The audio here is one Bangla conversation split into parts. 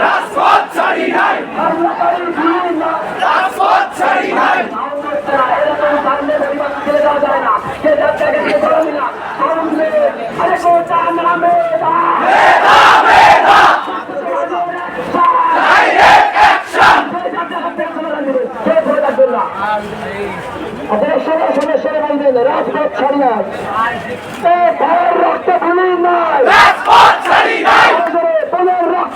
রাজপথ ছাড়ি নাই। রাজপথ ছাড়ি নাই। রাজপথ ছাড়ি নাই। রাজপথ ছাড়ি নাই।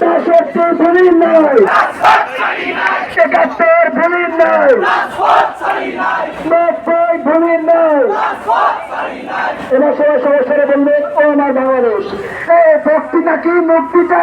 দেশত্ব ভুলি নাই। একাত্তর ভুলি নাই। নব্বই ভুলি নাই। এবার সবাই সমস্যারে বলবেন, ও আমার বাংলাদেশ। এই ভক্তিটা কি? মুক্তিটা?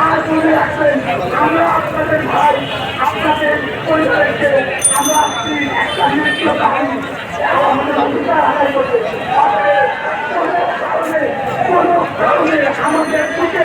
আর মনে রাখবেন আমরা আপনাদের ভাই আপনাদের পরিবারকে আমরা একটা নৃত্য কাহিনী আমাদের দিকে